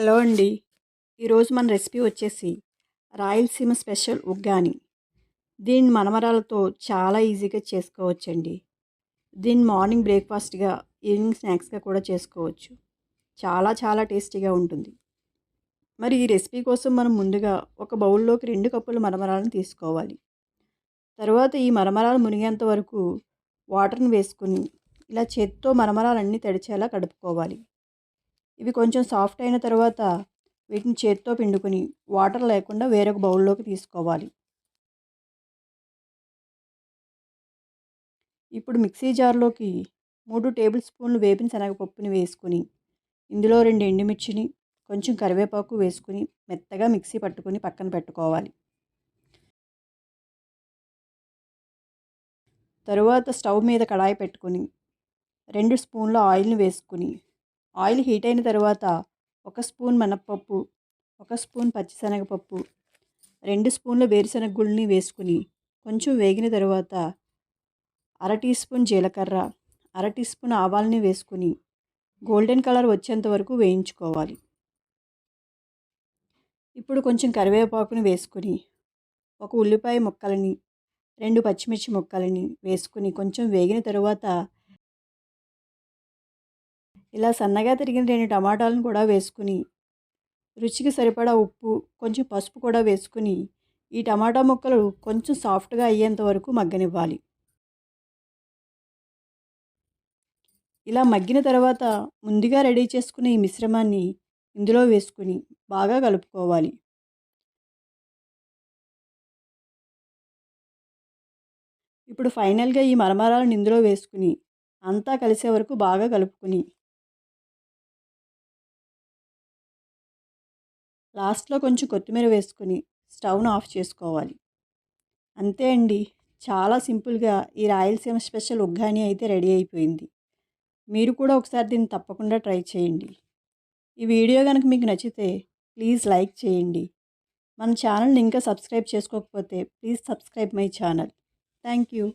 Hello అండి. ఈరోజు మన రెసిపీ వచ్చేసి రాయలసీమ స్పెషల్ ఉగ్గాని. దీన్ని మనమరాలతో చాలా ఈజీగా చేసుకోవచ్చండి. దీన్ని మార్నింగ్ బ్రేక్ఫాస్ట్గా ఈవినింగ్ స్నాక్స్గా కూడా చేసుకోవచ్చు. చాలా చాలా టేస్టీగా ఉంటుంది. మరి ఈ రెసిపీ కోసం మనం ముందుగా ఒక బౌల్లోకి రెండు కప్పులు మరమరాలను తీసుకోవాలి. తర్వాత ఈ మరమరాలు మునిగేంత వరకు వాటర్ని వేసుకుని ఇలా చేత్తో మరమరాలన్నీ తడిచేలా కడుపుకోవాలి. ఇవి కొంచెం సాఫ్ట్ అయిన తర్వాత వీటిని చేతితో పిండుకొని వాటర్ లేకుండా వేరొక బౌల్లోకి తీసుకోవాలి. ఇప్పుడు మిక్సీ జార్లోకి మూడు టేబుల్ స్పూన్లు వేపిన శనగపప్పుని వేసుకుని ఇందులో రెండు ఎండుమిర్చిని కొంచెం కరివేపాకు వేసుకుని మెత్తగా మిక్సీ పట్టుకొని పక్కన పెట్టుకోవాలి. తరువాత స్టవ్ మీద కడాయి పెట్టుకుని రెండు స్పూన్ల ఆయిల్ని వేసుకుని ఆయిల్ హీట్ అయిన తర్వాత ఒక స్పూన్ మినప్పప్పు ఒక స్పూన్ పచ్చిశనగపప్పు రెండు స్పూన్ల వేరుశనగ గుళ్ళని వేసుకుని కొంచెం వేగిన తర్వాత అర టీ స్పూన్ జీలకర్ర అర టీ స్పూన్ ఆవాలని వేసుకుని గోల్డెన్ కలర్ వచ్చేంత వరకు వేయించుకోవాలి. ఇప్పుడు కొంచెం కరివేపాకుని వేసుకుని ఒక ఉల్లిపాయ ముక్కలని రెండు పచ్చిమిర్చి ముక్కలని వేసుకుని కొంచెం వేగిన తర్వాత ఇలా సన్నగా తిరిగిన రెండు టమాటాలను కూడా వేసుకుని రుచికి సరిపడా ఉప్పు కొంచెం పసుపు కూడా వేసుకుని ఈ టమాటా ముక్కలు కొంచెం సాఫ్ట్గా అయ్యేంత వరకు మగ్గనివ్వాలి. ఇలా మగ్గిన తర్వాత ముందుగా రెడీ చేసుకున్న ఈ మిశ్రమాన్ని ఇందులో వేసుకుని బాగా కలుపుకోవాలి. ఇప్పుడు ఫైనల్గా ఈ మరమరాలను ఇందులో వేసుకుని అంతా కలిసే వరకు బాగా కలుపుకుని లాస్ట్లో కొంచెం కొత్తిమీర వేసుకుని స్టవ్ను ఆఫ్ చేసుకోవాలి. అంతే అండి. చాలా సింపుల్గా ఈ రాయలసీమ స్పెషల్ ఉగ్గాని అయితే రెడీ అయిపోయింది. మీరు కూడా ఒకసారి దీన్ని తప్పకుండా ట్రై చేయండి. ఈ వీడియో కనుక మీకు నచ్చితే ప్లీజ్ లైక్ చేయండి. మన ఛానల్ని ఇంకా సబ్స్క్రైబ్ చేసుకోకపోతే please subscribe my channel. Thank you